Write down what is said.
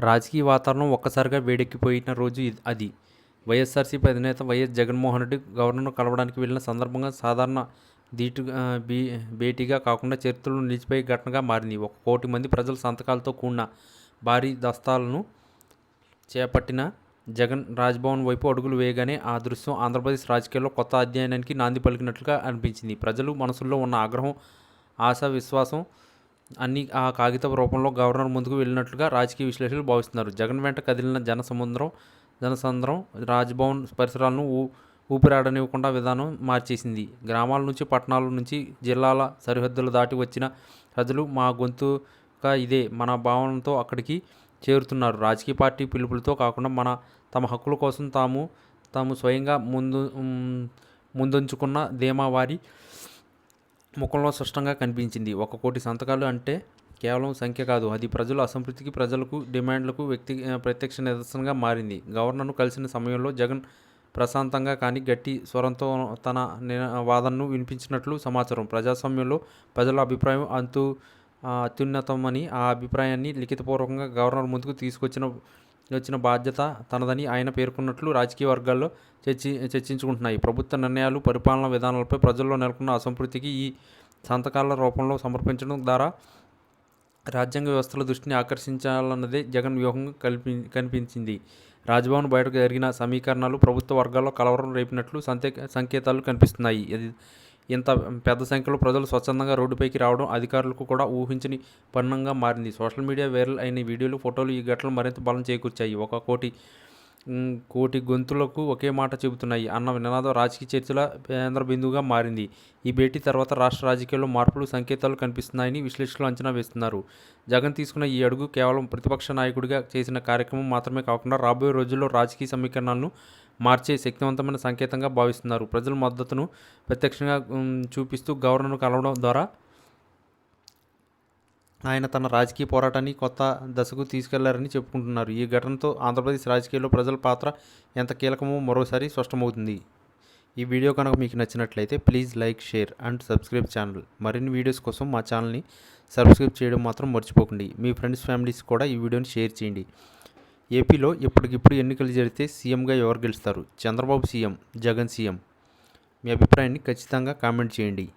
రాజకీయ వాతావరణం ఒక్కసారిగా వేడెక్కిపోయిన రోజు ఇది- అది. వైఎస్ఆర్సీపీ అధినేత వైఎస్ జగన్మోహన్ రెడ్డి గవర్నర్ను కలవడానికి వెళ్ళిన సందర్భంగా సాధారణ దీటు బీ భేటీగా కాకుండా చరిత్రలో నిలిచిపోయే ఘటనగా మారింది. ఒక కోటి మంది ప్రజల సంతకాలతో కూడిన భారీ దస్తాలను చేపట్టిన జగన్ రాజ్భవన్ వైపు అడుగులు వేయగానే ఆ దృశ్యం ఆంధ్రప్రదేశ్ రాజకీయాల్లో కొత్త అధ్యయనానికి నాంది పలికినట్లుగా అనిపించింది. ప్రజలు మనసుల్లో ఉన్న ఆగ్రహం ఆశ విశ్వాసం అన్ని ఆ కాగితపు రూపంలో గవర్నర్ ముందుకు వెళ్ళినట్లుగా రాజకీయ విశ్లేషకులు భావిస్తున్నారు. జగన్ వెంట కదిలిన జన సముద్రం జనసంద్రం రాజ్భవన్ పరిసరాలను ఊ ఊపిరాడనివ్వకుండా విధానం మార్చేసింది. గ్రామాల నుంచి పట్టణాల నుంచి జిల్లాల సరిహద్దులు దాటి వచ్చిన ప్రజలు మా గొంతుగా ఇదే మన భావనతో అక్కడికి చేరుతున్నారు. రాజకీయ పార్టీ పిలుపులతో కాకుండా మన తమ హక్కుల కోసం తాము తాము స్వయంగా ముందు ముందుంచుకున్న ధీమా వారి ముఖంలో స్పష్టంగా కనిపించింది. ఒక కోటి సంతకాలు అంటే కేవలం సంఖ్య కాదు. అది ప్రజల అసంతృప్తికి ప్రజలకు డిమాండ్లకు వ్యక్తి ప్రత్యక్ష నిదర్శనంగా మారింది. గవర్నర్ను కలిసిన సమయంలో జగన్ ప్రశాంతంగా కానీ గట్టి స్వరంతో తన వాదనను వినిపించినట్లు సమాచారం. ప్రజాస్వామ్యంలో ప్రజల అభిప్రాయం అంతు అత్యున్నతమని ఆ అభిప్రాయాన్ని లిఖితపూర్వకంగా గవర్నర్ ముందుకు తీసుకొచ్చిన వచ్చిన బాధ్యత తనదని ఆయన పేర్కొన్నట్లు రాజకీయ వర్గాల్లో చర్చి చర్చించుకుంటున్నాయి. ప్రభుత్వ నిర్ణయాలు పరిపాలనా విధానాలపై ప్రజల్లో నెలకొన్న అసంతృప్తికి ఈ సంతకాల రూపంలో సమర్పించడం ద్వారా రాజ్యాంగ వ్యవస్థల దృష్టిని ఆకర్షించాలన్నదే జగన్ వ్యూహం కల్పి కనిపించింది. రాజ్భవన్ బయటకు జరిగిన సమీకరణాలు ప్రభుత్వ వర్గాల్లో కలవరం రేపినట్లు సంతే సంకేతాలు కనిపిస్తున్నాయి. ఇంత పెద్ద సంఖ్యలో ప్రజలు స్వచ్ఛందంగా రోడ్డుపైకి రావడం అధికారులకు కూడా ఊహించని పన్నంగా మారింది. సోషల్ మీడియా వైరల్ అయిన వీడియోలు ఫోటోలు ఈ ఘటనలు మరింత బలం చేకూర్చాయి. ఒక కోటి కోటి గొంతులకు ఒకే మాట చెబుతున్నాయి. అన్న నినాదం రాజకీయ చర్చల కేంద్ర బిందువుగా మారింది. ఈ భేటీ తర్వాత రాష్ట్ర రాజకీయాల్లో మార్పులు సంకేతాలు కనిపిస్తున్నాయని విశ్లేషకులు అంచనా వేస్తున్నారు. జగన్ తీసుకున్న ఈ అడుగు కేవలం ప్రతిపక్ష నాయకుడిగా చేసిన కార్యక్రమం మాత్రమే కాకుండా రాబోయే రోజుల్లో రాజకీయ సమీకరణాలను మార్చే శక్తివంతమైన సంకేతంగా భావిస్తున్నారు. ప్రజల మద్దతును ప్రత్యక్షంగా చూపిస్తూ గవర్నర్ను కలవడం ద్వారా ఆయన తన రాజకీయ పోరాటాన్ని కొత్త దశకు తీసుకెళ్ళారని చెప్పుకుంటున్నారు. ఈ ఘటనతో ఆంధ్రప్రదేశ్ రాజకీయాల్లో ప్రజల పాత్ర ఎంత కీలకమో మరోసారి స్పష్టమవుతుంది. ఈ వీడియో కనుక మీకు నచ్చినట్లయితే please like share and subscribe channel. మరిన్ని వీడియోస్ కోసం మా ఛానల్ని సబ్స్క్రైబ్ చేయడం మాత్రం మర్చిపోకండి. మీ ఫ్రెండ్స్ ఫ్యామిలీస్ కూడా ఈ వీడియోని షేర్ చేయండి. ఏపీలో ఇప్పటికిప్పుడు ఎన్నికలు జరిగితే సీఎంగా ఎవరు గెలుస్తారు? Chandrababu CM Jagan CM. మీ అభిప్రాయాన్ని ఖచ్చితంగా కామెంట్ చేయండి.